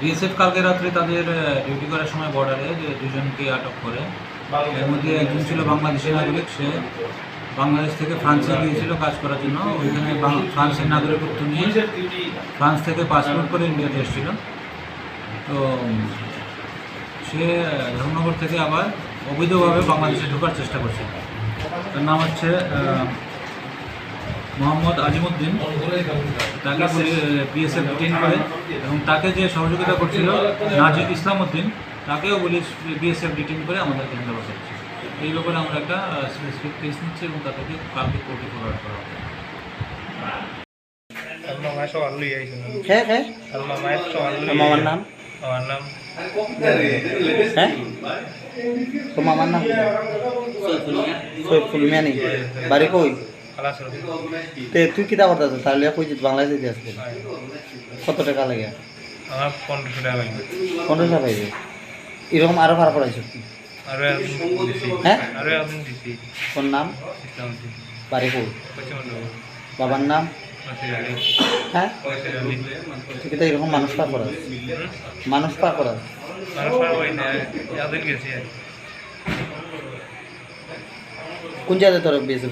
BSF কালকে রাত্রে তাদের ডিউটি করার সময় বর্ডারে যে দুজনকে আটক করে, এর মধ্যে একজন ছিল বাংলাদেশের নাগরিক, সে বাংলাদেশ থেকে ফ্রান্সে গিয়েছিল কাজ করার জন্য। ওইখানে ফ্রান্সের নাগরিকত্ব নিয়ে ফ্রান্স থেকে পাসপোর্ট করে ইন্ডিয়াতে এসেছিল। তো, সে ধর্মনগর থেকে আবার অবৈধভাবে বাংলাদেশে ঢোকার চেষ্টা করছে। তার নাম হচ্ছে মোহাম্মদ আজিমুদ্দিন তাকে বিএসএফ ডিটেইন করে এবং তাকে যে সহযোগিতা করছিল নাজিদ ইসলাম উদ্দিন তাকেও পুলিশ বিএসএফ ডিটেইন করে আমাদের কেন্দ্র বসাচ্ছে এই ব্যাপারে আমরা একটা স্পেসিফিক কেস নিচ্ছি এবং তাদেরকে কালকে কোর্টে ফরওয়ার্ড করা হবে। হ্যাঁ হ্যাঁ মামার নাম? আমার নাম হ্যাঁ? তো মামার নাম? সৈফুল মিয়ানি বাড়ি কই? তে তুই কিতা করতে আছিস? তাহলে কই যে বাংলাদেশ যেতে আসবে কত টাকা লাগে? আমার পনেরোশো টাকা লাগবে। পনেরোশো পাইবে এরকম আরও ভাড়া দিছি। হ্যাঁ? তোর নাম? বাড়ি কই বাবার নাম? হ্যাঁ? তুই এরকম মানুষ পা করাস? মানুষ পা করাস? কোন জায়গায় তোর বিয়েছে